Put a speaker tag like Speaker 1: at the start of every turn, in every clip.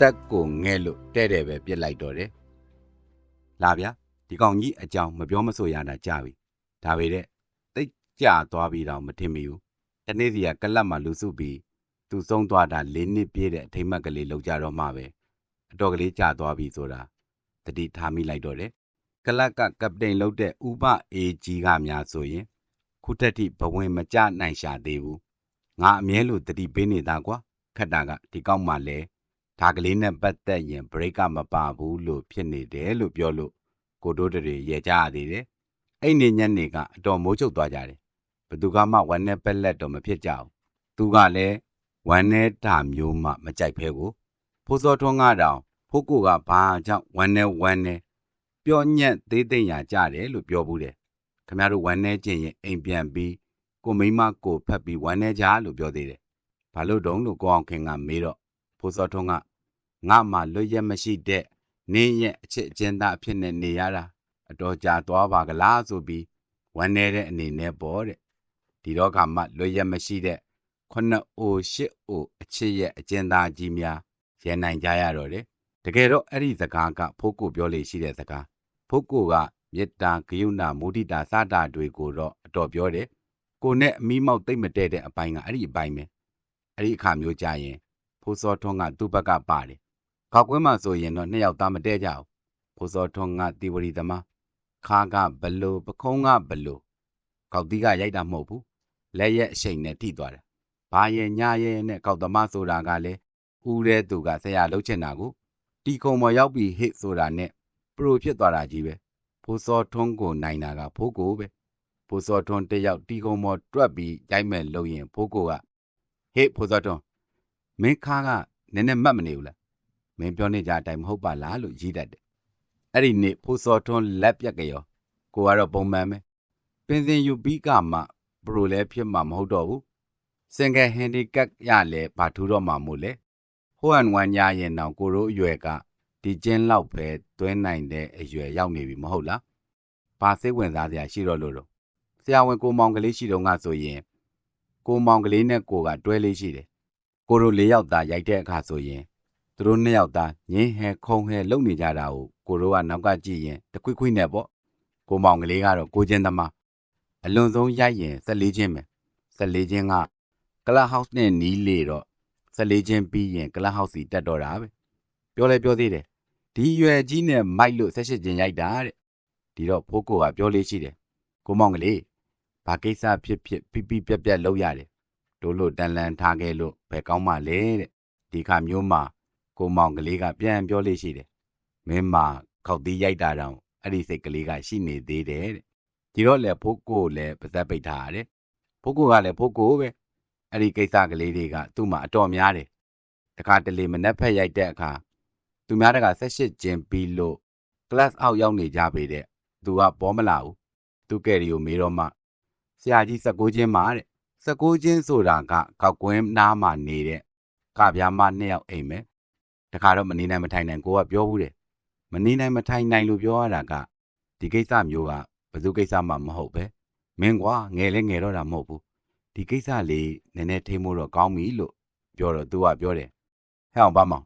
Speaker 1: သက်ကိုငဲ့လို့တဲ့တယ်ပဲပြစ်လိုက်တော့တယ်လာဗျာဒီကောင်ကြီးအကြောင်းမပြောမဆိုရတာကြပြီဒါပေတဲ့တိတ်ကြသွားပြီတော့မထင်မိဘူးတနေ့စီကကလပ်မှလူစုပြီးသူဆုံးသွားတာ၄နှစ်ပြည့်တဲ့အထိမ့်မက်ကလေးလောက်ကြတော့မှပဲအတော်ကလေးကြာသွားပြီဆိုတာတတိထားမိလိုက်တော့တယ်ကလပ်ကကပတိန်လုပ်တဲ့ဥပအေကြီးကများဆိုရင်ခုတက်ထိဘဝင်မကြနိုင်ရှာသေးဘူးငါအမြဲလိုတတိပေးနေတာကွာခက်တာကဒီကောက်မှလဲ ဒါကလေးနဲ့ပတ်သက်ရင် break ကမပါဘူးလို့ဖြစ်နေတယ်လို့ပြောလို့ကိုတို့တွေရဲကြရသေးတယ်အဲ့နေညနေကအတော်မိုးချုပ်သွားကြတယ်ဘသူကမှဝမ်းနဲ့ပက်လက်တော့မဖြစ်ကြဘူးသူကလည်းဝမ်းနဲ့တာမျိုးမှမကြိုက်ဖဲကိုဖိုးစောထွန်းကတော့ဖိုးကိုကဘာကြောင့်ဝမ်းနဲ့ဝမ်းနဲ့ပျော့ညံ့သေးသိမ့်ရာကြတယ်လို့ပြောဘူးတယ်ခမရတို့ဝမ်းနဲ့ခြင်းရင်အိမ်ပြန်ပြီးကိုမိမကိုဖက်ပြီးဝမ်းနဲ့ကြလို့ပြောသေးတယ်ဘာလို့တုံးလို့ကိုအောင်ခင်ကမေးတော့ ဖိုးစောထွန်းကငါမှလွတ်ရက်မရှိတဲ့နင်းရဲ့အချစ်အကျဉ်းသားအဖြစ်နဲ့နေရတာအတော်ကြာသွားပါကလားဆိုပြီးဝမ်းနေတဲ့အနေနဲ့ပေါ့တဲ့ဒီတော့ကမှလွတ်ရက်မရှိတဲ့ခုနှစ်အိုရှစ်အိုအချစ်ရဲ့အကျဉ်းသားကြီးများရဲနိုင်ကြရတော့တယ်တကယ်တော့အဲ့ဒီစကားကဖိုးကိုပြောလေရှိတဲ့စကားဖိုးကိုကမေတ္တာဂယုဏမုဒိတာစတာတွေကိုတော့အတော်ပြောတယ်ကိုနဲ့အမိမောက်တိတ်မတည့်တဲ့အပိုင်းကအဲ့ဒီအပိုင်းပဲအဲ့ဒီအခါမျိုးကြရင် ဖိုးစောထွန်းကသူ့ဘက်ကပါတယ်ခောက်ကွင်းမှာဆိုရင်တော့နှစ်ယောက်သားမတည့်ကြဘူးဖိုးစောထွန်းကတီဝရီသမားခါကဘလို့ပခုံးကဘလို့ကောက်တီးကရိုက်တာမဟုတ်ဘူးလက်ရက်အရှိန်နဲ့ထိသွားတယ်ဘာရဲ့ညာရဲ့နဲ့ကောက်သမားဆိုတာကလည်းဦးတဲ့သူကဆရာလှုပ်ချင်တာကိုတီခုံမော်ရောက်ပြီးဟစ်ဆိုတာနဲ့ပရိုဖြစ်သွားတာကြီးပဲဖိုးစောထွန်းကိုနိုင်တာကဖိုးကိုပဲဖိုးစောထွန်းတယောက်တီခုံမော်တွက်ပြီးရိုက်မဲ့လို့ရင်ဖိုးကိုကဟေ့ဖိုးစောထွန်း မင်းခါကနည်းနည်းမှတ်မနေဘူးလားမင်းပြောနေကြအတိုင်းမဟုတ်ပါလားလို့ကြီးတတ်တယ်အဲ့ဒီနေ့ဖိုးစောထွန်းလက်ပြက်ကရောကိုကတော့ပုံမှန်ပဲပင်စင်ယူပြီးကမှပရိုလဲဖြစ်မှာမဟုတ်တော့ဘူးစင်ကယ်ဟန်ဒီကပ်ရလဲဘာထူတော့မှာမို့လဲဟိုဟန်ဝမ်ညာရင်တောင်ကိုရိုးအရွယ်ကဒီကျင်းလောက်ပဲတွဲနိုင်တဲ့အရွယ်ရောက်နေပြီမဟုတ်လားဘာစိတ်ဝင်စားစရာရှိတော့လို့တော့ဆရာဝန်ကိုမောင်ကလေးရှိတော့ငါဆိုရင်ကိုမောင်ကလေးနဲ့ကိုကတွဲလေးရှိတယ် ကိုရိုလေးယောက်သားရိုက်တဲ့အခါဆိုရင်သူတို့နှစ်ယောက်သားငင်းဟဲခုံဟဲလုံနေကြတာကိုကိုရိုကနောက်ကကြည့်ရင်တခွိခွိနဲ့ပေါ့ကိုမောင်ကလေးကတော့ကိုချင်းသမားအလွန်ဆုံးရိုက်ရင်14ချင်းပဲ14ချင်းကကလဟောက်စ်နဲ့နီးလေတော့14ချင်းပြီးရင်ကလဟောက်စီတက်တော့တာပဲပြောလဲပြောသေးတယ်ဒီရွယ်ကြီးနဲ့မိုက်လို့18ချင်းရိုက်တာတဲ့ဒီတော့ဖိုးကိုကပြောလေးရှိတယ်ကိုမောင်ကလေးဘာကိစ္စဖြစ်ဖြစ်ပြပြပြက်ပြက်လုပ်ရတယ် တို့လို့တန်လန်ထားခဲ့လို့ဘယ်ကောင်းမှလဲတဲ့ဒီခါမျိုးမှာကိုမောင်ကလေးကပြန်ပြောလေးရှိတယ်မင်းမခောက်သီးရိုက်တာတောင်အဲ့ဒီစိတ်ကလေးကရှိနေသေးတယ်တဲ့ဒီတော့လေဖိုးကိုလည်းပါဇက်ပိတ်ထားရတယ်ဖိုးကိုကလည်းဖိုးကိုပဲအဲ့ဒီကိစ္စကလေးတွေကသူ့မှာအတော်များတယ်တခါတလေမနှက်ဖက်ရိုက်တဲ့အခါသူများတက18ကျင်းပြီးလို့ class out ရောက်နေကြပေတဲ့သူကပေါ်မလာဘူးသူကယ်ရီကိုမေးတော့မှဆရာကြီး19ကျင်းမှာတဲ့ 19ကျင်းဆိုတာကကောက်ကွင်းနားမှာနေတဲ့ကဗျာမနှစ်ယောက်အိမ်ပဲတခါတော့မနေနိုင်မထိုင်နိုင်ကိုကပြောဘူးတယ်မနေနိုင်မထိုင်နိုင်လို့ပြောရတာကဒီကိစ္စမျိုးကဘယ်သူကိစ္စမှမဟုတ်ပဲမင်းကွာငယ်လဲငယ်တော့တာမဟုတ်ဘူးဒီကိစ္စလေးနည်းနည်းထိမို့တော့ကောင်းပြီလို့ပြောတော့သူကပြောတယ်ဟဲ့အောင်ပါမောင်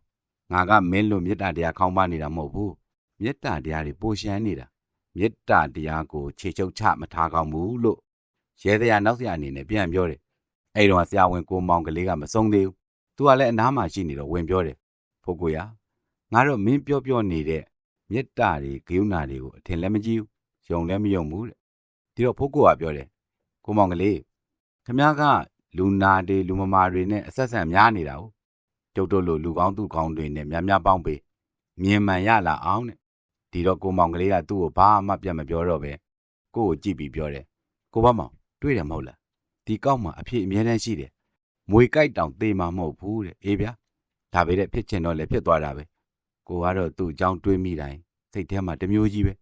Speaker 1: ငါကမင်းလို့မေတ္တာတရားခေါင်းပါနေတာမဟုတ်ဘူးမေတ္တာတရားတွေပိုရှမ်းနေတာမေတ္တာတရားကိုခြေချုပ်ချမထားကောင်းဘူးလို့ ရဲတရားနောက်ဆရာအနေနဲ့ပြန်ပြောတယ်အဲ့တော့ဆရာဝန်ကိုမောင်ကလေးကမဆုံးသေးဘူးသူကလည်းအနားမှာရှိနေတော့ဝင်ပြောတယ်ဖို့ကိုရငါတော့မင်းပြောပြောနေတဲ့မေတ္တာတွေဂယုဏတွေကိုအထင်လည်းမကြည့်ဘူးယုံလည်းမယုံဘူးတဲ့ဒီတော့ဖို့ကိုကပြောတယ်ကိုမောင်ကလေးခမ ्या ကလူနာတွေလူမမာတွေနဲ့အဆက်ဆက်များနေတာဟုတ်ကျုပ်တို့လိုလူကောင်းသူကောင်းတွေနဲ့များများပေါင်းပေးမြင်မှန်ရလာအောင်တဲ့ဒီတော့ကိုမောင်ကလေးကသူ့ကိုဘာမှပြတ်မပြောတော့ပဲကိုကိုကြည့်ပြီးပြောတယ်ကိုဘမောင် တွေ့တယ်မဟုတ်လားဒီကောက်မှာအဖြစ်အမြဲတမ်းရှိတယ်မွေကြိုက်တောင်သေမှာမဟုတ်ဘူးတဲ့အေးဗျာဒါပဲတဲ့ဖြစ်ချင်တော့လည်းဖြစ်သွားတာပဲကိုကတော့သူ့အကြောင်းတွေးမိတိုင်းစိတ်ထဲမှာတမျိုးကြီးပဲ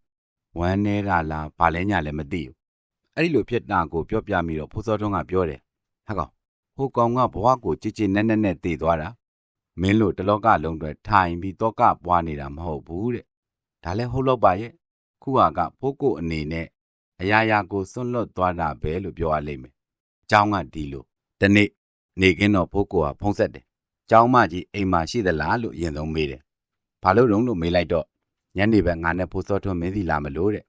Speaker 1: ဝမ်းနေတာလားဘာလဲညာလည်းမသိဘူးအဲ့ဒီလိုဖြစ်တာကိုပြောပြမိတော့ဖိုးစောထွန်းကပြောတယ်ဟာကောင်ဟိုကောင်ကဘဝကိုကြည်ကြည်နက်နက်နဲ့တည်သွားတာမင်းလို့တလောကလုံးတွေထိုင်ပြီးတော့ကပွားနေတာမဟုတ်ဘူးတဲ့ဒါလည်းဟုတ်တော့ပါရဲ့ခုဟာကဖိုးကိုအနေနဲ့ အရာရာကိုစွန့်လွတ်သွားတာပဲလို့ပြောရလိမ့်မယ်အကြောင်းကဒီလိုတနေ့နေကင်းတော့ဖိုးကိုကဖုံးဆက်တယ်ကျောင်းမကြီးအိမ်မှာရှိသလားလို့အရင်ဆုံးမေးတယ်ဘာလို့တုံးလို့မေးလိုက်တော့ညနေဘက်ငါနဲ့ဖိုးစောထွန်းမင်းစီလာမလို့တဲ့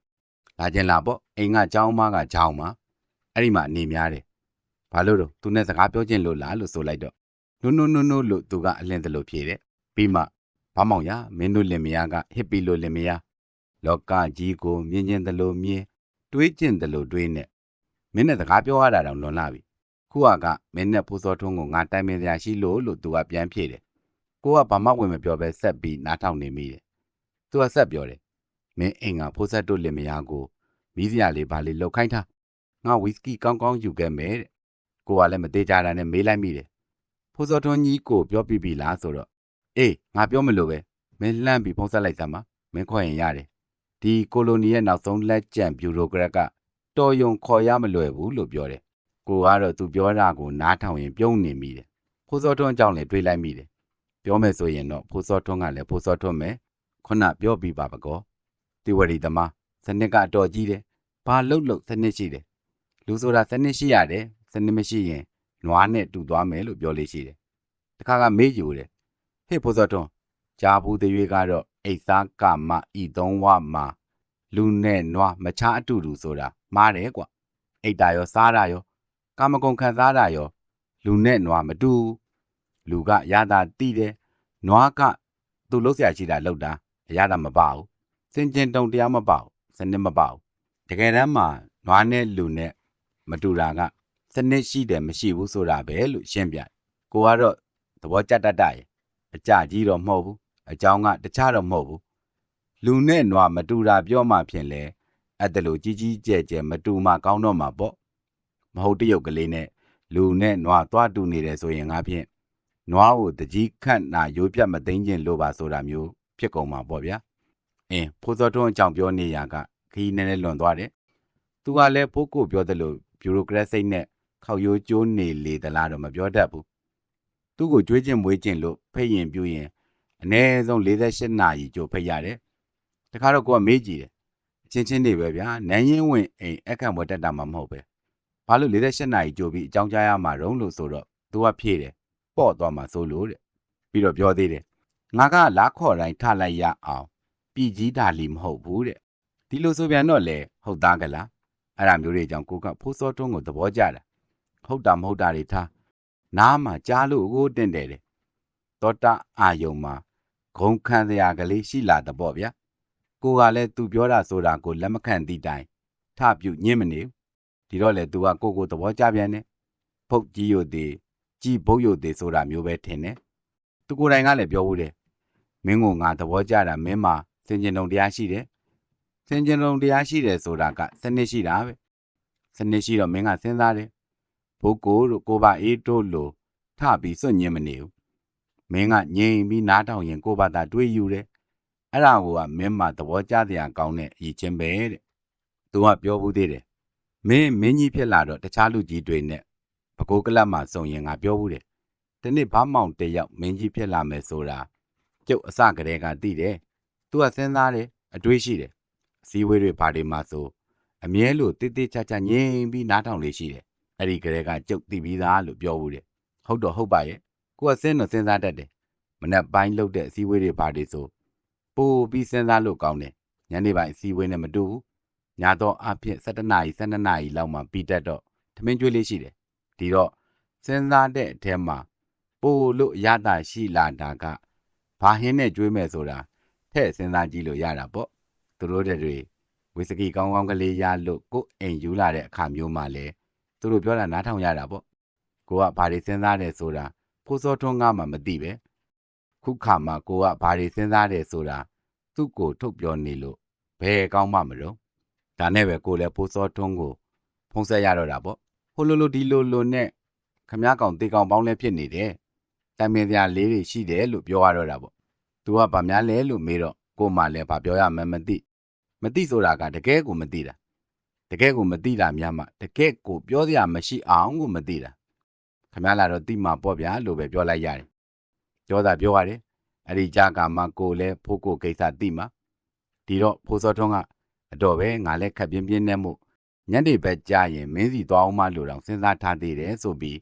Speaker 1: လာခြင်းလာပေါ့အိမ်ကကျောင်းမကကျောင်းမှာအဲ့ဒီမှာအနေများတယ်ဘာလို့တော့သူနဲ့စကားပြောချင်းလို့လားလို့ဆိုလိုက်တော့နိုးနိုးနိုးနိုးလို့သူကအလင်းတလို့ဖြေတယ်ပြီးမှဘာမောင်ရမင်းတို့လင်မယားကဟစ်ပီလို့လင်မယားလောကကြီးကိုမြင်ချင်းတလို့မြင် တွေးကျင်တလို့တွေးနဲ့မင်းနဲ့စကားပြောရတာတော့လွန်လာပြီခုကကမင်းနဲ့ဖိုးစောထွန်းကိုငါတိုင်ပင်စရာရှိလို့လို့သူကပြန်ဖြေတယ်ကိုကဘာမှဝင်မပြောပဲဆက်ပြီးနားထောင်နေမိတယ်သူကဆက်ပြောတယ်မင်းအိမ်ကဖိုးဆက်တို့လင်မယားကိုမီးစရာလေးဘာလေးလှုပ်ခိုင်းထားငါဝီစကီကောင်းကောင်းယူခဲ့မယ်တဲ့ကိုကလည်းမသေးကြတာနဲ့မေးလိုက်မိတယ်ဖိုးစောထွန်းကြီးကိုပြောပြပြီလားဆိုတော့အေးငါပြောမလို့ပဲမင်းလှမ်းပြီးဖုံးဆက်လိုက်စမ်းပါမင်းခွက်ရင်ရတယ် ဒီကိုလိုနီရဲ့နောက်ဆုံးလက်ကျန်ဘျူရိုကရက်ကတော်ယုံခေါ်ရမလွယ်ဘူးလို့ပြောတယ်ကိုကတော့သူပြောတာကိုနားထောင်ရင်ပြုံးနေမိတယ်ဖိုးစောထွန်းအကြောင်းလည်းတွေးလိုက်မိတယ်ပြောမယ်ဆိုရင်တော့ဖိုးစောထွန်းကလည်းဖိုးစောထွန်းပဲခုနပြောပြီးပါပကောတိဝရီသမားစနစ်ကအတော်ကြီးတယ်ဘာလှုပ်လှုပ်စနစ်ရှိတယ်လူဆိုတာစနစ်ရှိရတယ်စနစ်မရှိရင်နွားနဲ့တူသွားမယ်လို့ပြောလေးရှိတယ်တခါကမေးယူတယ်ဟေ့ဖိုးစောထွန်းဂျာဘူးတရွေကတော့ အိတ်သားကမဤသုံးဝမှာလူနဲ့နွားမချအတူတူဆိုတာမားတယ်ကွအိတ်တာရောစားတာရောကာမဂုဏ်ခံစားတာရော လူနဲ့နွားမတူဘူးလူကရတာတိတယ်နွားကသူ့လှုပ်ရှားရှိတာလှုပ်တာအရတာမပါဘူးစင်ကျင်တုံတရားမပါဘူးစနစ်မပါဘူးတကယ်တမ်းမှာနွားနဲ့လူနဲ့မတူတာကစနစ်ရှိတယ်မရှိဘူးဆိုတာပဲလို့ရှင်းပြကိုကတော့သဘောကျတတ်တရဲ့အကြကြီးတော့မဟုတ်ဘူး အကြောင်းကတခြားတော့မဟုတ်ဘူးလူနဲ့နွားမတူတာပြောမှဖြင့်လဲအဲ့ဒါလိုကြီးကြီးကျယ်ကျယ်မတူမှကောင်းတော့မှာပေါ့မဟုတ်တရုတ်ကလေးနဲ့လူနဲ့နွားသွားတူနေတယ်ဆိုရင်ငါဖြင့်နွားကိုတကြီးခန့်နာရိုးပြတ်မသိမ်းခြင်းလို့ပါဆိုတာမျိုးဖြစ်ကုန်မှာပေါ့ဗျာအင်းဖိုးစောထွန်းအကြောင်းပြောနေရကခီးနည်းနည်းလွန်သွားတယ်သူကလည်းပိုးကိုပြောသလိုဘျူရိုကရက်စိတ်နဲ့ခောက်ရိုးကျိုးနေလေသလားတော့မပြောတတ်ဘူးသူ့ကိုကြွေးကျင်မွေးကျင်လို့ဖိတ်ရင်ပြူရင် အနည်းဆုံး48နာရီကြိုဖိတ်ရတယ်တခါတော့ကိုကမေးကြည့်တယ်အချင်းချင်းတွေပဲဗျာနန်းရင်ဝင်အိမ်အခန့်ဝတ်တက်တာမှမဟုတ်ပဲဘာလို့48နာရီကြိုပြီးအကြောင်းကြားရမှာတုံးလို့ဆိုတော့သူကဖြေတယ်ပေါ့သွားမှာဆိုလို့တဲ့ပြီးတော့ပြောသေးတယ်ငါကလားခေါ်တိုင်းထလိုက်ရအောင်ပြည်ကြီးတာလီမဟုတ်ဘူးတဲ့ဒီလိုဆိုပြန်တော့လေဟုတ်သားကလားအဲ့ဒါမျိုးတွေကြောင့်ကိုကဖိုးစောတွန်းကိုသဘောကျတာဟုတ်တာမဟုတ်တာတွေထားနားမှာကြားလို့ကိုတင့်တယ်တယ်သောတာအာယုံမှာ ဂုံခံစရာကလေးရှိလာတဲ့ပေါ့ဗျာကိုကလည်းသူပြောတာဆိုတာကိုလက်မခံသည့်တိုင်ထပြုတ်ညင်းမနေဘူးဒီတော့လေ तू ကကိုကိုသဘောကျပြန်တယ်ဖုတ်ကြီးရုပ်သေးကြီးဘုတ်ရုပ်သေးဆိုတာမျိုးပဲထင်တယ်သူကိုယ်တိုင်ကလည်းပြောဘူးတယ်မင်းကိုငါသဘောကျတာမင်းမှာစင်ကျင်တုံတရားရှိတယ်စင်ကျင်တုံတရားရှိတယ်ဆိုတာကစနစ်ရှိတာပဲစနစ်ရှိတော့မင်းကစဉ်းစားတယ်ဘုတ်ကိုတို့ကိုပါအေးတို့လို့ထပြီးစွန့်ညင်းမနေဘူး မင်းကငြိမ်ပြီးနားထောင်ရင်ကိုပါသာတွေးယူတယ်အဲ့ဒါကိုကမင်းမှာသဘောကျစရာကောင်းတဲ့အရေးချင်းပဲတဲ့သူကပြောဘူးသေးတယ်မင်းမင်းကြီးဖြစ်လာတော့တခြားလူကြီးတွေနဲ့ပကိုးကလပ်မှာစုံရင်ငါပြောဘူးတယ်ဒီနေ့ဘာမောင်တယောက်မင်းကြီးဖြစ်လာမယ်ဆိုတာကျုပ်အစကတည်းကသိတယ်သူကစဉ်းစားတယ်အတွေးရှိတယ်အစည်းအဝေးတွေဘာတွေမှာဆိုအမြဲလို့တိတိကျကျငြိမ်ပြီးနားထောင်လေးရှိတယ်အဲ့ဒီကလေးကကျုပ်သိပြီးသားလို့ပြောဘူးတယ်ဟုတ်တော့ဟုတ်ပါရဲ့ ကိုကစဉ်းတော့စဉ်းစားတတ်တယ်မနေ့ပိုင်းလှုပ်တဲ့အစည်းအဝေးတွေဘာတွေဆိုပို့ပြီးစဉ်းစားလို့ကောင်းတယ်ညနေပိုင်းအစည်းအဝေးနဲ့မတူဘူးညတော့အဖြစ်7နာရီ12နာရီလောက်မှပြီးတတ်တော့ထမင်းကျွေးလေးရှိတယ်ဒီတော့စဉ်းစားတဲ့အထက်မှာပို့လို့ရတာရှိလာတာကဘာဟင်းနဲ့ကျွေးမယ်ဆိုတာထဲ့စဉ်းစားကြည့်လို့ရတာပေါ့သူတို့တွေဝီစကီကောင်းကောင်းကလေးရလို့ကိုယ်အိမ်ယူလာတဲ့အခါမျိုးမှလည်းသူတို့ပြောတာနားထောင်ရတာပေါ့ကိုကဘာတွေစဉ်းစားတယ်ဆိုတာ ဖိုးစောထွန်းကမှမသိပဲခုခါမှာကိုကဘာတွေစဉ်းစားတယ်ဆိုတာသူ့ကိုထုတ်ပြောနေလို့ဘယ်ကောင်းမှမလို့ဒါနဲ့ပဲကိုလည်းဖိုးစောထွန်းကိုဖုံးဆက်ရတော့တာပေါ့ဟိုလိုလိုဒီလိုလိုနဲ့ခမ ्या ကောင်တေကောင်ပေါင်းလဲဖြစ်နေတယ်တိုင်ပင်စရာလေးတွေရှိတယ်လို့ပြောရတော့တာပေါ့သူကဗာများလဲလို့မေးတော့ကိုမှလည်းဗာပြောရမှန်းမသိမသိဆိုတာကတကယ်ကိုမသိတာတကယ်ကိုမသိတာများမှတကယ်ကိုပြောစရာမရှိအောင်ကိုမသိတာ ခမ ्या လာတော့တိမှပေါ့ဗျာလို့ပဲပြောလိုက်ရတယ်ပြောတာပြောရတယ်အဲ့ဒီကြကာမှကိုလည်းဖိုးကိုကိစ္စတိမှဒီတော့ဖိုးစောထွန်းကအတော်ပဲငါလည်းခက်ပြင်းပြင်းနဲ့မို့ညနေဘက်ကြာရင်မင်းစီသွားအောင်မလို့တော့စဉ်းစားထားသေးတယ်ဆိုပြီး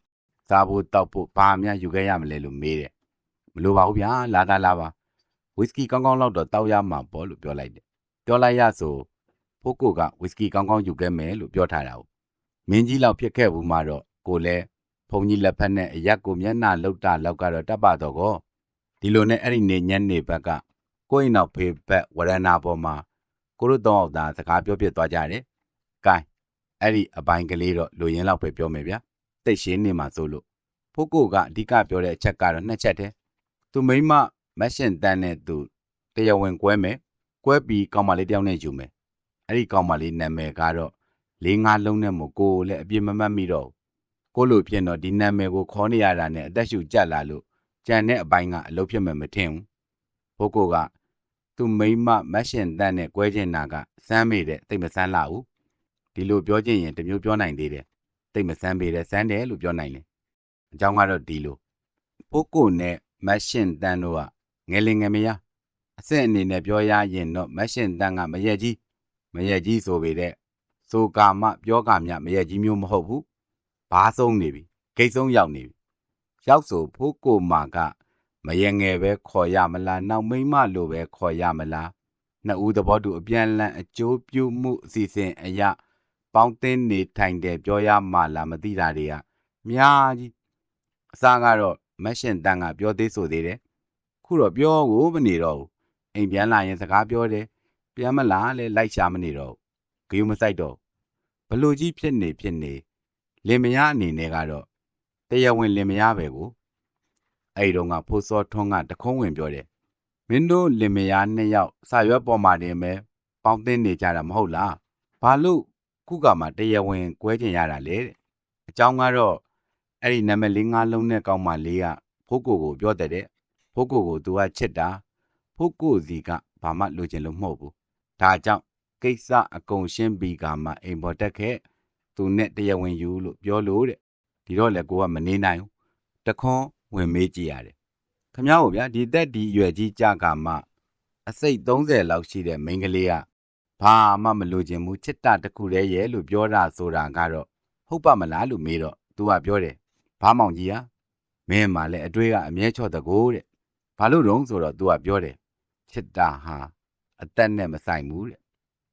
Speaker 1: စားဖို့တောက်ဖို့ဘာမှယူခဲ့ရမလဲလို့မေးတယ်မလိုပါဘူးဗျာလာတာလာပါဝီစကီကောင်းကောင်းလောက်တော့တောက်ရမှာပေါ့လို့ပြောလိုက်တယ်ပြောလိုက်ရဆိုဖိုးကိုကဝီစကီကောင်းကောင်းယူခဲ့မယ်လို့ပြောထားတာ哦မင်းကြီးလောက်ဖြစ်ခဲ့ဘူးမှတော့ကိုလည်း ဖုန်ကြီးလက်ဖက်နဲ့အရက်ကိုမျက်နှာလောက်တာလောက်ကတော့တတ်ပါတော့ကောဒီလိုနဲ့အဲ့ဒီနေညက်နေဘက်ကကိုယ့်အိမ်နောက်ဖေးဘက်ဝရဏပေါ်မှာကိုတို့တော့သာစကားပြောပြသွားကြတယ်။ကဲအဲ့ဒီအပိုင်းကလေးတော့လူရင်းလောက်ပဲပြောမယ်ဗျာ။တိတ်ရှင်းနေမှာဆိုလို့ဖိုးကိုကအဓိကပြောတဲ့အချက်ကတော့နှစ်ချက်တည်း။သူမိမမက်ရှင်တန်းနဲ့သူတရားဝင်ကွဲမယ်။ကွဲပြီးကောင်မလေးတယောက်နဲ့ယူမယ်။အဲ့ဒီကောင်မလေးနာမည်ကတော့လေးငါးလုံးနဲ့မို့ကိုလည်းအပြစ်မမှတ်မိတော့ဘူး။ ကိုလိုဖြစ်တော့ဒီနာမည်ကိုခေါ်နေရတာနဲ့အသက်ရှူကြက်လာလို့ကြံတဲ့အပိုင်းကအလုပ်ဖြစ်မှမထင်ဘူး။ဖိုးကိုကသူမိမမက်ရှင်တန်းနဲ့ကွဲချင်တာကစမ်းမေတဲ့တိတ်မဆန်းလာဘူး။ဒီလိုပြောချင်ရင်တစ်မျိုးပြောနိုင်သေးတယ်။တိတ်မဆန်းပေတဲ့စမ်းတယ်လို့ပြောနိုင်တယ်။အကြောင်းကတော့ဒီလိုဖိုးကိုနဲ့မက်ရှင်တန်းတို့ကငယ်လင်ငယ်မယားအစ်စ်အနေနဲ့ပြောရရင်တော့မက်ရှင်တန်းကမရက်ကြီးမရက်ကြီးဆိုပေတဲ့ဆိုကာမပြောကာမြမရက်ကြီးမျိုးမဟုတ်ဘူး။ ဘာဆုံးနေပြီဂိတ်ဆုံးရောက်နေပြီ။ရောက်ဆိုဖိုးကိုမာကမရငယ်ပဲခေါ်ရမလားနောက်မိန်းမလိုပဲခေါ်ရမလားနှစ်ဦးသဘောတူအပြန်လန်အကျိုးပြုမှုအစီအစဉ်အရာပေါင်းတင်နေထိုင်တယ်ပြောရမှလားမသိတာတွေကအများကြီးအစားကတော့မက်ရှင်တန်ကပြောသေးဆိုသေးတယ်ခုတော့ပြောကိုမနေတော့ဘူးအိမ်ပြန်လာရင်စကားပြောတယ်ပြန်မလာလဲလိုက်ရှာမနေတော့ဘူးဂယုမဆိုင်တော့ဘလို့ကြီးဖြစ်နေဖြစ်နေ လင်မယားအနေနဲ့ကတော့တရားဝင်လင်မယားပဲကိုအဲ့ဒီတော့ကဖိုးစောထွန်းကတခုံးဝင်ပြောတယ်မင်းတို့လင်မယားနှစ်ယောက်စာရွက်ပေါ်မှာတင်ပဲပေါင်းတင်နေကြတာမဟုတ်လားဘာလို့ခုကမှတရားဝင်ကွဲကျင်ရတာလဲတဲ့အကြောင်းကတော့အဲ့ဒီနာမည်လေးငါးလုံးနဲ့ကောင်းမလေးကဖိုးကိုကိုပြောတဲ့တဲ့ဖိုးကိုကိုသူကချစ်တာဖိုးကိုစီကဘာမှလိုချင်လို့မဟုတ်ဘူးဒါကြောင့်ကိစ္စအကုန်ရှင်းပြီးကမှအိမ်ပေါ်တက်ခဲ့ သူနဲ့တရားဝင်ယူလို့ပြောလို့တဲ့ဒီတော့လေကိုကမနေနိုင်ဘူးတခွန်းဝင်မေးကြည့်ရတယ်ခမ ्या ကိုဗျာဒီသက်ဒီရွယ်ကြီးကြကမှအစိတ်30လောက်ရှိတဲ့မိန်းကလေးကဘာမှမလိုချင်ဘူးချစ်တာတခုတည်းရဲ့လို့ပြောတာဆိုတာကတော့ဟုတ်ပါမလားလို့မေးတော့သူကပြောတယ်ဘာမောင်ကြီးဟာမင်းမှလည်းအတွေ့ကအမြဲချော့တကိုးတဲ့ဘာလို့တုံးဆိုတော့သူကပြောတယ်ချစ်တာဟာအသက်နဲ့မဆိုင်ဘူးတဲ့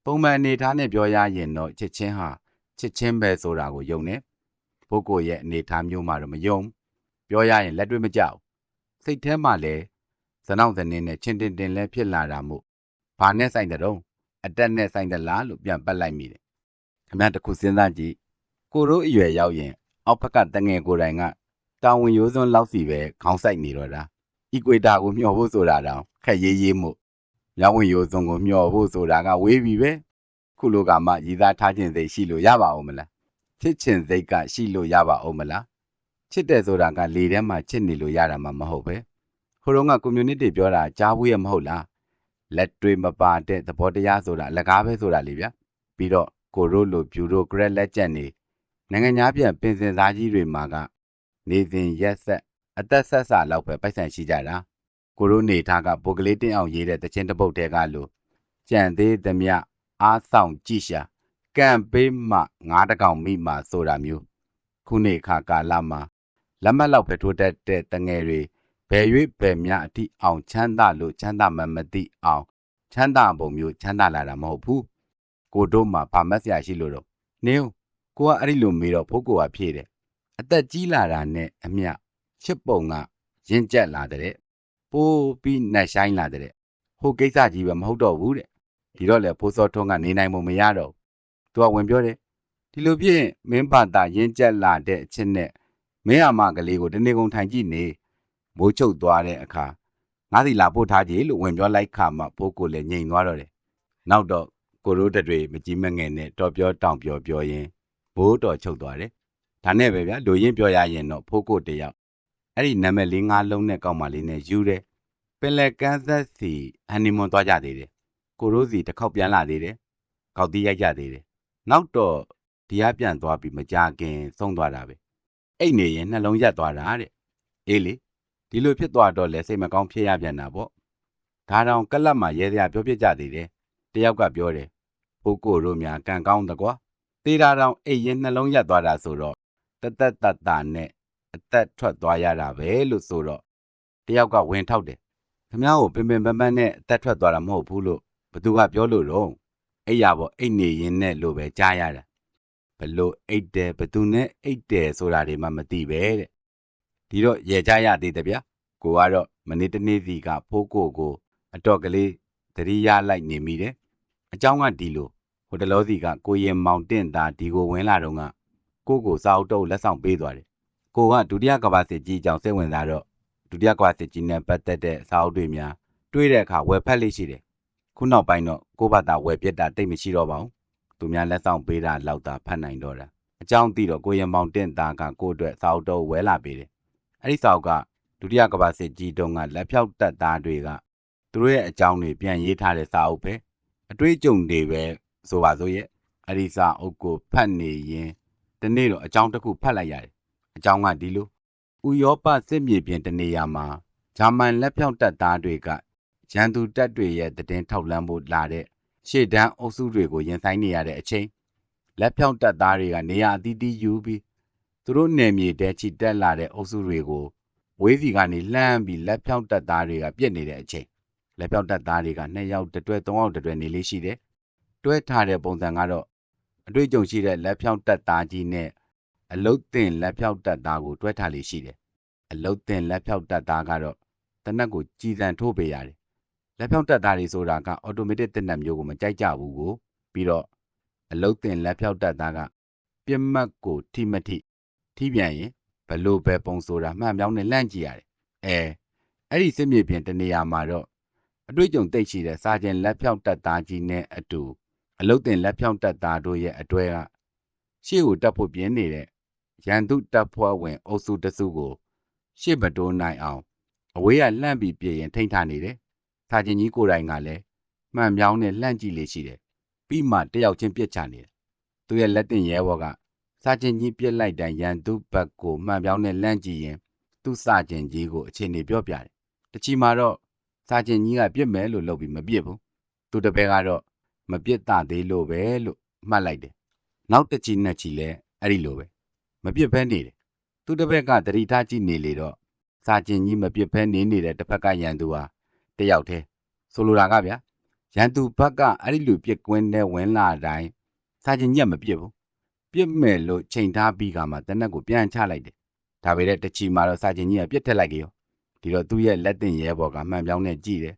Speaker 1: ပုံမှန်အနေထားနဲ့ပြောရရင်တော့ချစ်ချင်းဟာ ချစ်ချင်းပဲဆိုတာကိုယုံတယ်။ပုဂ္ဂိုလ်ရဲ့အနေထားမျိုးမှတော့မယုံဘူးပြောရရင်လက်တွေ့မကြောက်စိတ်ထဲမှာလည်းဇနောက်ဇနင်းနဲ့ချင်းတင်တင်လဲဖြစ်လာတာမို့ဘာနဲ့ဆိုင်တဲ့တော့အတက်နဲ့ဆိုင်တဲ့လားလို့ပြန်ပတ်လိုက်မိတယ်ခမရတခုစဉ်းစားကြည့်ကိုတို့အရွယ်ရောက်ရင် အောက်ဘက်ကတငယ်ကိုယ်တိုင်ကတာဝန်ရိုးစွန်းလောက်စီပဲခေါင်းဆိုင်နေတော့တာအီကွေတာကိုမျှော်ဖို့ဆိုတာတောင်ခက်ရေးရေးမို့ရောင်းဝင်ရိုးစွန်းကိုမျှော်ဖို့ဆိုတာကဝေးပြီပဲ ခုလိုကမှရည်သားထားခြင်းစိတ်ရှိလို့ရပါအောင်မလားချစ်ခြင်းစိတ်ကရှိလို့ရပါအောင်မလားချစ်တယ်ဆိုတာကလေထဲမှာချစ်နေလို့ရတာမှမဟုတ်ပဲဟိုတုန်းကကွန်မြူနတီပြောတာကြားဘူးရမဟုတ်လားလက်တွေမပါတဲ့သဘောတရားဆိုတာအလကားပဲဆိုတာလေဗျာပြီးတော့ကိုရိုလိုဗျူရိုဂရက်လက်ကျက်နေနိုင်ငံသားပြန်ပင်စင်သားကြီးတွေမှာကနေစဉ်ရက်ဆက်အသက်ဆက်စာလောက်ပဲပိုက်ဆံရှိကြတာကိုရိုနေထားကပုတ်ကလေးတင်းအောင်ရေးတဲ့တခြင်းတစ်ပုတ်တဲကလို့ကြံသေးသမျှ အားဆောင်ကြည့်ရှာကံပေးမှငါးတကောင်မိမှဆိုတာမျိုးခုနေခါကာလမှာလက်မှတ်လောက်ပဲထိုးတတ်တဲ့တငယ်တွေဘယ်၍ဘယ်များအထိအောင်ချမ်းသာလို့ချမ်းသာမှမသိအောင်ချမ်းသာပုံမျိုးချမ်းသာလာတာမဟုတ်ဘူးကိုတို့မှာဗာမက်ဆရာရှိလို့တော့နင်းကိုကအဲ့ဒီလိုမေးတော့ဖို့ကိုကဖြေတယ်အသက်ကြီးလာတာနဲ့အမျှချစ်ပုံကရင့်ကျက်လာတဲ့ပိုးပြီးနှက်ဆိုင်လာတဲ့ဟိုကိစ္စကြီးပဲမဟုတ်တော့ဘူးတဲ့ ဒီတော့လေဖိုးစောထုံးကနေနိုင်ပုံမရတော့သူကဝင်ပြောတယ်ဒီလိုဖြစ်ရင်မင်းဘာသာရင့်ကျက်လာတဲ့အချက်နဲ့မင်းအမကလေးကိုတနေ့ကုန်ထိုင်ကြည့်နေမိုးချုပ်သွားတဲ့အခါငါးစီလာပို့ထားကြလို့ဝင်ပြောလိုက်ခါမှဖိုးကိုလည်းငြိမ်သွားတော့တယ်နောက်တော့ကိုရိုးတတွေမကြီးမငယ်နဲ့တော်ပြောတောင်ပြောပြောရင်းဘိုးတော်ချုပ်သွားတယ်ဒါနဲ့ပဲဗျာလူရင်းပြောရရင်တော့ဖိုးကိုတယောက်အဲ့ဒီနာမည်လေးငါးလုံးနဲ့ကောက်မှလေးနဲ့ယူတယ်ပင်လယ်ကန်းဆက်စီဟန်နီမွန်သွားကြသေးတယ် ကိုရိုးစီတစ်ခေါက်ပြန်လာသေးတယ်ကောက်တီးရိုက်ကြသေးတယ်နောက်တော့ဒီကပြန်သွားပြီးမကြခင်ဆုံးသွားတာပဲအိတ်နေရင်နှလုံးရက်သွားတာတဲ့အေးလေဒီလိုဖြစ်သွားတော့လေစိတ်မကောင်းဖြစ်ရပြန်တာပေါ့ဒါတောင်ကလပ်မှာရဲစရာပြောပြကြသေးတယ်တယောက်ကပြောတယ်ဘိုးကိုတို့များကံကောင်းတကွာတေးတာတောင်အိတ်ရင်နှလုံးရက်သွားတာဆိုတော့တသက်တတ်တာနဲ့အသက်ထွက်သွားရတာပဲလို့ဆိုတော့တယောက်ကဝင်ထောက်တယ်ခမ ्या ကိုပင်ပင်ပန်းပန်းနဲ့အသက်ထွက်သွားတာမဟုတ်ဘူးလို့ ဘသူကပြောလို့တော့အိပ်ရပေါ့အိတ်နေရင်နဲ့လို့ပဲကြားရတာဘလို့အိတ်တယ်ဘသူနဲ့အိတ်တယ်ဆိုတာတွေမှမသိပဲတဲ့ဒီတော့ရေကြရသေးတယ်ဗျာကိုကတော့မနေ့တနေ့စီကဖိုးကိုကိုအတော့ကလေးသတိရလိုက်နေမိတယ်အเจ้าကဒီလိုဟိုတလောစီကကိုရင်မောင်တင့်သားဒီကိုဝင်လာတော့ကကိုကိုစာအုပ်တုပ်လက်ဆောင်ပေးသွားတယ်ကိုကဒုတိယကမ္ဘာစစ်ကြီးအကြောင်းစိတ်ဝင်စားတော့ ဒုတိယကမ္ဘာစစ်ကြီးနဲ့ပတ်သက်တဲ့စာအုပ်တွေများတွေးတဲ့အခါဝယ်ဖက်လေးရှိတယ်။ ခုနောက်ပိုင်းတော့ကိုယ့်ဘာသာဝယ်ပြစ်တာတိတ်မရှိတော့ပါဘူး။သူများလက်ဆောင်ပေးတာလောက်သာဖတ်နိုင်တော့တာ။အကြောင်းသိတော့ကိုရင်မောင်တင့်သားကကိုယ့်အတွက်စာအုပ်တော့ဝယ်လာပေးတယ်။အဲ့ဒီစာအုပ်ကဒုတိယကမ္ဘာစစ်ကြီးတုန်းကလက်ဖြောက်တပ်သားတွေကသူတို့ရဲ့အကြောင်းတွေပြန်ရေးထားတဲ့စာအုပ်ပဲ။အတွေ့အကြုံတွေပဲဆိုပါစို့ရဲ့။အဲ့ဒီစာအုပ်ကိုဖတ်နေရင်ဒီနေ့တော့အကြောင်းတစ်ခုဖတ်လိုက်ရတယ်။အကြောင်းကဒီလိုဥရောပစစ်မြေပြင်တနေရာမှာဂျာမန်လက်ဖြောင့်တပ်သားတွေက ရန်သူတပ်တွေရဲ့တည်င်းထောက်လန်းဖို့လာတဲ့ရှေ့တန်းအုပ်စုတွေကိုရင်ဆိုင်နေရတဲ့အချိန်လက်ဖြောင့်တပ်သားတွေကနေရာအသီးသီးယူပြီးသူတို့နယ်မြေတဲချီတက်လာတဲ့အုပ်စုတွေကိုဝေးစီကနေလှမ်းပြီးလက်ဖြောင့်တပ်သားတွေကပြစ်နေတဲ့အချိန်လက်ဖြောင့်တပ်သားတွေကနှစ်ယောက်တစ်တွဲသုံးယောက်တစ်တွဲနေလေးရှိတယ်တွဲထားတဲ့ပုံစံကတော့အတွေ့အကြုံရှိတဲ့လက်ဖြောင့်တပ်သားကြီးနဲ့အလုတ်တင်လက်ဖြောင့်တပ်သားကိုတွဲထားလေးရှိတယ်အလုတ်တင်လက်ဖြောက်တက်သားကတော့တနက်ကိုကြည်စံထိုးပေးရတယ်။ လက်ဖြောက်တက်သားတွေဆိုတာကအော်တိုမက်တစ်တက်နက်မျိုးကိုမကြိုက်ကြဘူးကို ပြီးတော့အလုတ်တင်လက်ဖြောက်တက်သားကပြစ်မှတ်ကိုထိမထိထိပြန်ရင်ဘလို့ပဲပုံဆိုတာမှန်ပြောင်းနဲ့လှန့်ကြည့်ရတယ်။အဲအဲ့ဒီစစ်မြေပြင်တနေရာမှာတော့အတွေ့အကြုံသိပ်ရှိတဲ့စာကျင်လက်ဖြောက်တက်သားကြီးနဲ့အတူအလုတ်တင်လက်ဖြောက်တက်သားတို့ရဲ့အတွဲကရှေ့ကိုတက်ဖို့ပြင်းနေတဲ့ရန်သူတပ်ဖွဲ့ဝင်အုပ်စုတစုကိုရှေ့မတိုးနိုင်အောင်အဝေးကလှမ်းပြီးပြည်ရင်ထိမ့်ထားနေတယ်။ စာချင်းကြီးကိုယ်တိုင်ကလည်းမှန်ပြောင်းနဲ့လှမ်းကြည့်လေးရှိတယ်။ပြီးမှတယောက်ချင်းပြစ်ချနေတယ်။သူရဲ့လက်တင်ရဲဘော်ကစာချင်းကြီးပြစ်လိုက်တိုင်းရန်သူဘက်ကိုမှန်ပြောင်းနဲ့လှမ်းကြည့်ရင်သူ့စာချင်းကြီးကိုအခြေအနေပြောပြတယ်။တချီမှာတော့စာချင်းကြီးကပြစ်မယ်လို့လုပ်ပြီးမပြစ်ဘူး။သူတပည့်ကတော့မပြစ်တာသေးလို့ပဲလို့မှတ်လိုက်တယ်။နောက်တစ်ချီနှစ်ချီလဲအဲ့ဒီလိုပဲမပြစ်ဘဲနေတယ်သူတစ်ဘက်ကတတိထားကြည့်နေလေတော့စာကျင်ကြီးမပြစ်ဖဲနေနေတဲ့တစ်ဖက်ကရန်သူဟာ တယောက်တည်းဆိုလိုတာကဗျာရန်သူဘက်ကအဲ့ဒီလူပြစ်ကွင်းနဲ့ဝင်လာတိုင်းစာကျင်ကြီးကမပြစ်ဘူးပြစ်မယ်လို့ချိန်ထားပြီးကမှတနက်ကိုပြန်ချလိုက်တယ်ဒါပေမဲ့တချီမှာတော့စာကျင်ကြီးကပြစ်ထက်လိုက်ကြရောဒီတော့သူ့ရဲ့လက်တင်ရဲဘော်ကမှန်ပြောင်းနဲ့ကြည့်တယ်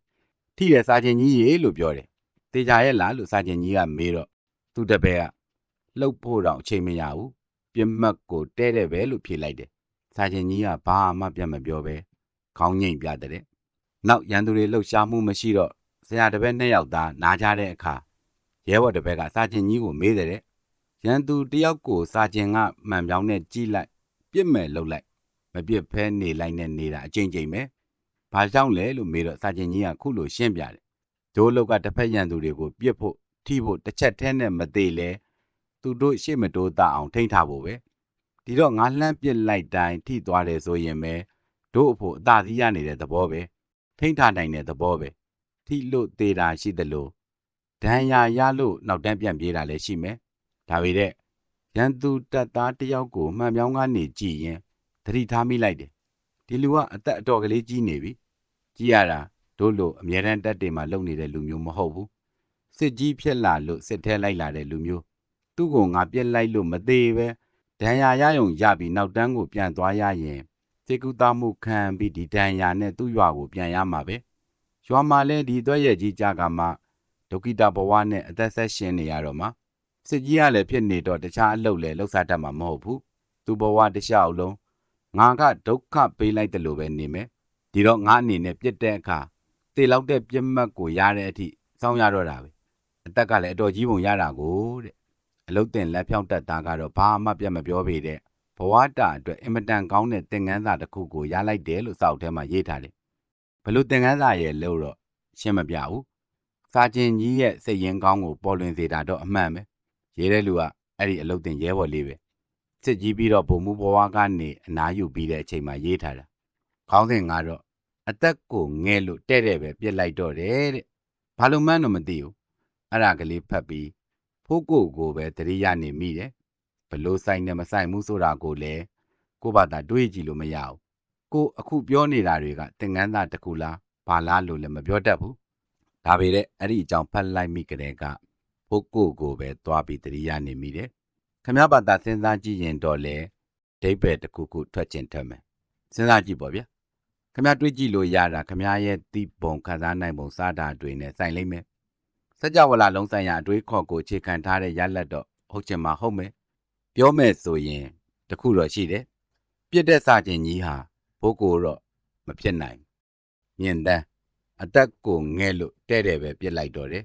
Speaker 1: ထိတယ်စာကျင်ကြီးရေလို့ပြောတယ်တေချာရဲ့လားလို့စာကျင်ကြီးကမေးတော့သူ့တပည့်ကလှုပ်ဖို့တော့အချိန်မရဘူးပြစ်မှတ်ကိုတဲတဲ့ပဲလို့ဖြေလိုက်တယ်။စာချင်းကြီးကဘာမှပြန်မပြောပဲခေါင်းငိမ့်ပြတဲ့။ နောက်ရန်သူတွေလှုပ်ရှားမှုမရှိတော့ဆရာတပည့်နှစ်ယောက်သားနားကြတဲ့အခါရဲဘော်တပည့်ကစာချင်းကြီးကိုမေးတယ်တဲ့။ရန်သူတယောက်ကိုစာချင်းကမှန်ပြောင်းနဲ့ကြည့်လိုက် ပြစ်မယ်လှုပ်လိုက်မပြစ်ဖဲနေလိုက်နဲ့နေတာအချိန်ချိန်ပဲ။ဘာကြောင့်လဲလို့မေးတော့စာချင်းကြီးကခုလိုရှင်းပြတယ်။ဒိုးလောက်ကတစ်ဖက်ရန်သူတွေကိုပြစ်ဖို့ထိဖို့တစ်ချက်တည်းနဲ့မသေးလဲသူတို့ရှေ့မတိုးတအောင်ထိန်းထားဖို့ပဲဒီတော့ငါလှမ်းပစ်လိုက်တိုင်းထိသွားတယ်ဆိုရင်ပဲတို့အဖို့အသာစီးရနေတဲ့သဘောပဲ ထိန်းထားနိုင်တဲ့သဘောပဲထိလို့သေးတာရှိသလိုဒဏ်ရာရလို့နောက်တန်းပြန်ပြေးတာလည်းရှိမယ်ဒါပေမဲ့ရန်သူတပ်သားတယောက်ကိုမှန်ပြောင်းကနေကြည့်ရင်သတိထားမိလိုက်တယ်ဒီလူကအသက်အတော်ကလေးကြီးနေပြီကြည့်ရတာတို့လိုအမြဲတမ်းတက်တင်မှာလုံနေတဲ့လူမျိုးမဟုတ်ဘူးစစ်ကြီးဖြစ်လာလို့စစ်ထဲလိုက်လာတဲ့လူမျိုးသူ့ကိုငါပြက်လိုက်လို့မသေးပဲဒဏ်ရာရယုံရပြီးနောက်တန်းကိုပြန်သွားရရင် စေကူသားမှုခံပြီးဒီဒဏ်ရာနဲ့သူ့ရွာကိုပြန်ရမှာပဲရွာမှာလဲဒီသွဲရဲ့ကြီးကြကမှဒုက္ခိတဘဝနဲ့အသက်ဆက်ရှင်နေရတော့မှာစစ်ကြီးကလည်းဖြစ်နေတော့တခြားအလုပ်လဲလှုပ်ရှားတတ်မှာမဟုတ်ဘူးသူ့ဘဝတစ်လျှောက်လုံးငါကဒုက္ခပေးလိုက်တယ်လို့ပဲနေမယ်ဒီတော့ငါအနေနဲ့ပြစ်တဲ့အခါတေလောက်တဲ့ပြစ်မှတ်ကိုရတဲ့အထိစောင့်ရတော့တာပဲအသက်ကလည်းအတော်ကြီးပုံရတာကိုတဲ့အလုတ်တင်လက်ဖြောင်းတက်သားကတော့ဘာမှပြတ်မပြောပေတဲ့ ဘဝတာအတွက်အင်မတန်ကောင်းတဲ့သင်ခန်းစာတစ်ခုကိုရလိုက်တယ်လို့စောက်ထဲမှာရေးထားတယ်ဘလို့သင်ခန်းစာရဲ့လို့တော့ရှင်းမပြဘူးစာချင်းကြီးရဲ့စိတ်ရင်းကောင်းကိုပေါ်လွင်စေတာတော့အမှန်ပဲရေးတဲ့လူကအဲ့ဒီအလုတ်တင်ရဲဘော်လေးပဲစစ်ကြီးပြီးတော့ဘုံမှုဘဝကနေအနားယူပြီးတဲ့အချိန်မှာရေးထားတာခေါင်းစဉ်ကတော့အသက်ကိုငဲလို့တဲ့တဲ့ပဲပြစ်လိုက်တော့တယ်တဲ့ဘာလို့မှန်းတော့မသိဘူးအဲ့ဒါကလေးဖတ်ပြီးဖိုးကိုကိုပဲတရိရနေမိတယ် ဘလို့ဆိုင်နဲ့မဆိုင်ဘူးဆိုတာကိုလည်းကိုယ့်ဘာသာတွေးကြည့်လို့မရဘူးကိုအခုပြောနေတာတွေကသင်္ကန်းသားတစ်ခုလားဘာလားလို့လည်းမပြောတတ်ဘူးဒါပေမဲ့အဲ့ဒီအကြောင်းဖတ်လိုက်မိကြတဲ့ကဖို့ကိုကိုပဲသွားပြီးတတိယနေမိတယ်ခမည်းဘာသာစဉ်းစားကြည့်ရင်တော့လေဒိဗေတစ်ခုခုထွက်ကျင်ထွက်မယ်စဉ်းစားကြည့်ပေါ့ဗျာခမည်းတွေးကြည့်လို့ရတာခမည်းရဲ့သီးပုံခံစားနိုင်ပုံစားတာတွေနဲ့ဆိုင်လိမ့်မယ်စကြဝဠာလုံးဆိုင်ရာအတွေးခေါ်ကိုခြေခံထားတဲ့ရလက်တော့ဟုတ်ချင်မှာဟုတ်မယ် ပြောမဲ့ဆိုရင်တခုတော့ရှိတယ်ပြစ်တဲ့စာချင်းကြီးဟာဘိုးကိုတော့မပြစ်နိုင်မြင်တမ်းအတက်ကိုငဲ့လို့တဲ့တယ်ပဲပြစ်လိုက်တော့တယ်